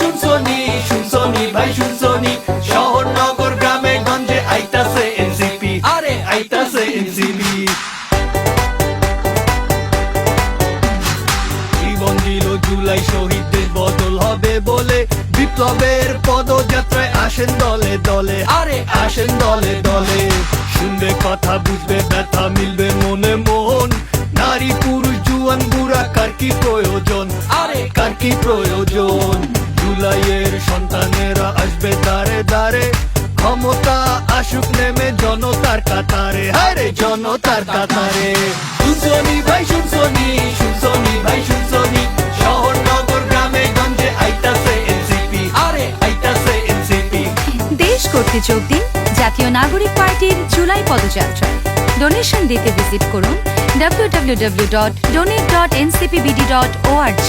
শুনছনি শুনছনি ভাই, শুনছনি। শহর নগর গ্রামে গঞ্জে আইতাছে এনসিপি। আরে আইতাছে এনসিপি। জীবন দিল জুলাই, শহীদদের বদল হবে বলে। বিপ্লবের পদযাত্রায় আসেন দলে দলে। আরে আসেন দলে দলে। শুনবে কথা, বুঝবে ব্যথা, মিলবে মনে মন। নারী, পুরুষ, জুয়ান, বুড়া, কার কি প্রয়োজন? আরে কার কি প্রয়োজন? আসবে দাঁড়ে দাঁড়ে ক্ষমতা আসুক নেমে জনতার কাতারে। হারে জনতার কাতারে। শুনছনি ভাই শুনছনি শুনছনি ভাই শুনছনি শহর নগর গ্রামে গঞ্জে আইতাছে এনসিপি। আরে আইতাছে এনসিপি। দেশ করতে যোগ দিন জাতীয় নাগরিক পার্টির জুলাই পদযাত্রায় ডোনেশন দিতে ভিজিট করুন www.donate.ncpbd.org